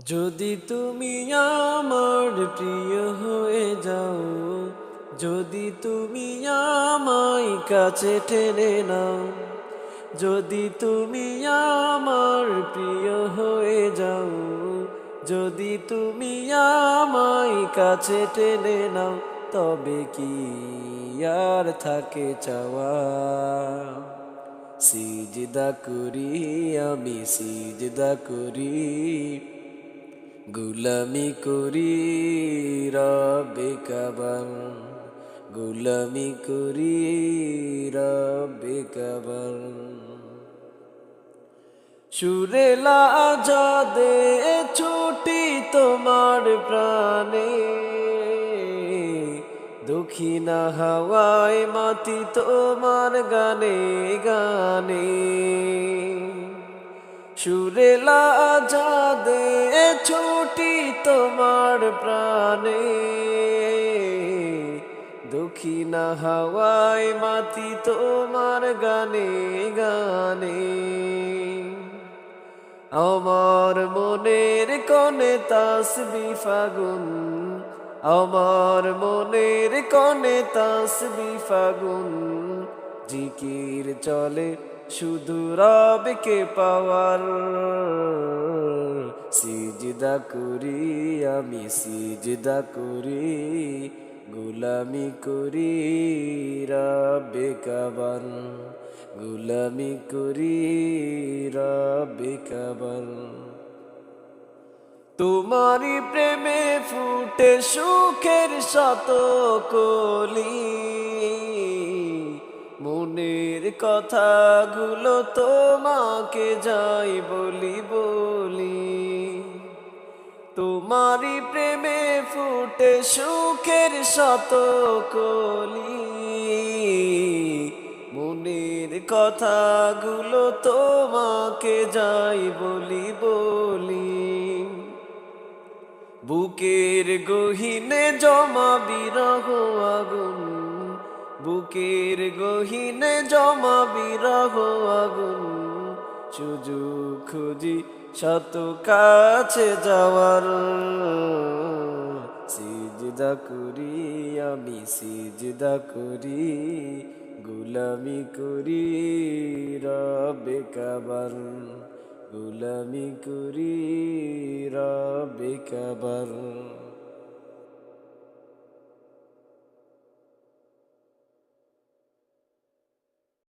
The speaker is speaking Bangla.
যদি তুমি আমার প্রিয় হয়ে যাও, যদি তুমি আমায় কাছে টেনে নাও, যদি তুমি আমার প্রিয় হয়ে যাও, যদি তুমি আমায় কাছে টেনে নাও, তবে কি আর থাকে চাওয়া? সিজদা করি আমি, সিজদা করি। গুলামি করি রবে কাবার, গুলামি করি রবে কাবার। সুরেলা যাদে ছুটি তোমার প্রাণে দক্ষিণা হাওয়ায় মাতি তোমার গানে গানে। সুরেলা যাদে ছুটি তোমার প্রাণে। দক্ষিণা হাওয়ায় মাতি তোমার গানে গানে। আমার মনের কনে তাসবি ফাগুন। আমার মনের কনে তাসবি ফাগুন। জিকির চলে শুধু রবকে পাওয়ার। সিজদা করি আমি, সিজদা করি, গুলামি করি রবে কাবার। গুলামি করি রবে কাবার। তোমারি প্রেমে ফুটে সুখের শত কলি মনের কথাগুলো তোমাকে যাই বলি বলি। তোমারি প্রেমে ফুটে সুখের শত কলি মনের কথাগুলো তোমাকে যাই বলি বলি। বুকের গহিনে জমা বিরহ আগুন বুকের গহিনে জমা বিরহ আগুন, সুযোগ খুঁজি শত কাছে যাওয়ার। সিজদা করি আমি, সিজদা করি, গুলামি করি রবে কাবার। গুলামি করি রবে কাবার।